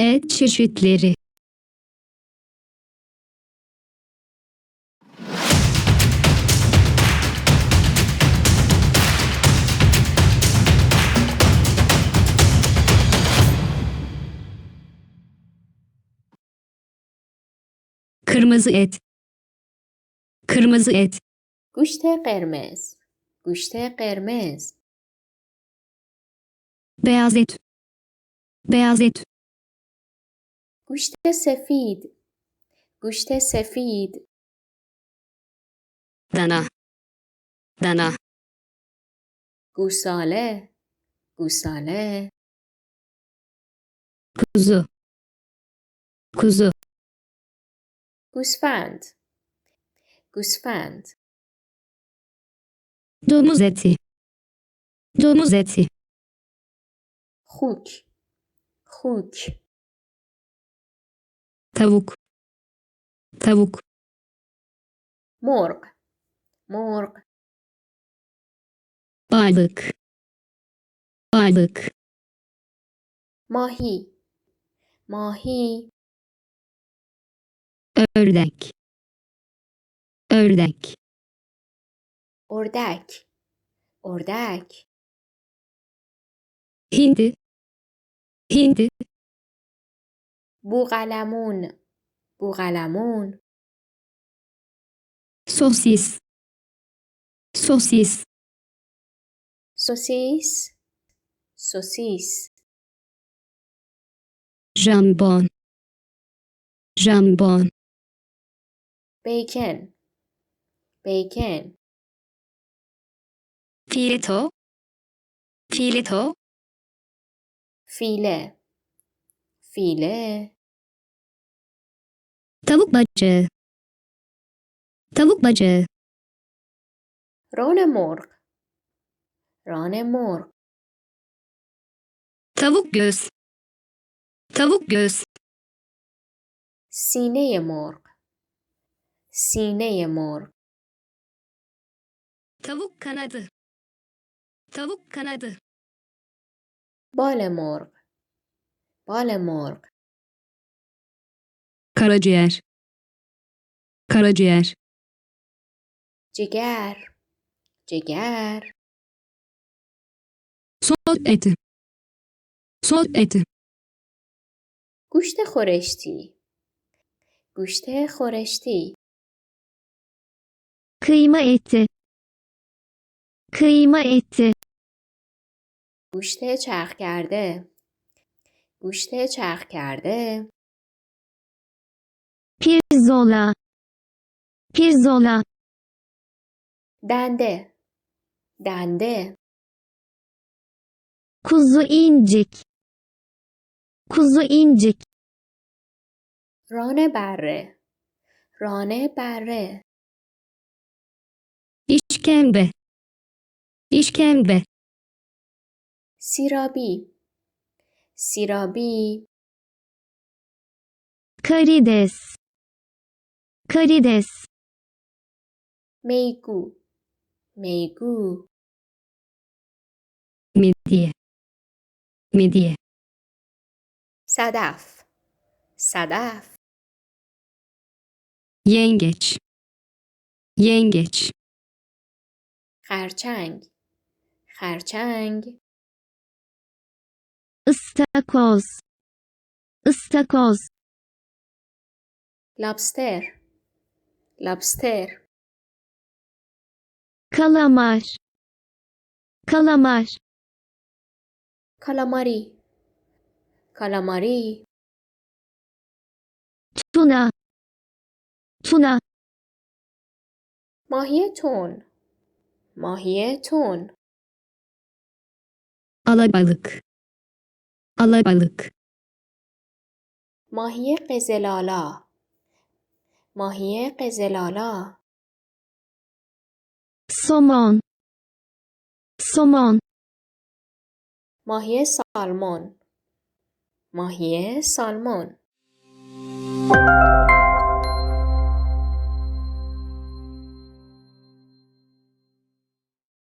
Et çeşitleri. Kırmızı et. Kırmızı et. گوشت قرمز گوشت قرمز Beyaz et. Beyaz et. گوشت سفید. گوشت سفید. دنا دنا گوساله. گوساله. کوزو. کوزو. گوسفند. گوسفند. دوموزتی. دوموزتی. خوک. خوک. Tavuk. Tavuk. Morg. Morg. Balık. Balık. Mahi. Mahi. Ördek. Ördek. Ördek. Ördek. Hindi. Hindi. بوقلمون بوقلمون Sosis. Sosis. سوسیس سوسیس Jambon. Jambon. بیکن بیکن Fileto. Fileto. فیله File. Tavuk bacağı. Tavuk bacağı. Rane morg. Rane morg. Tavuk göz. Tavuk göz. Sineye morg. Sineye morg. Tavuk kanadı. Tavuk kanadı. Bale morg. بال مرغ. کاراجیر کاراجیر جگر. جگر. سوت ات. سوت ات. گوشت خورشتی. گوشت خورشتی. کیما ات. کیما ات. گوشت چرخ کرده. گوشت چرخ کرده Pirzola. Pirzola. دنده دنده Kuzu incik. Kuzu incik. ران بره ران بره İşkembe. İşkembe. سیرابی سیرابی. کریدس. کریدس. کاری دس میگو. میگو. میدیه. میدیه. صدف. صدف. ینگچ. ینگچ. خرچنگ. خرچنگ. Istakoz. Istakoz. لابستر لابستر Kalamar. Kalamar. کالاماری کالاماری Tuna. Tuna. ماهی تون ماهی تون Alabalık. Alabalık. ماهی قزلالا ماهی قزلالا Somon. Somon. ماهی سالمون ماهی سالمون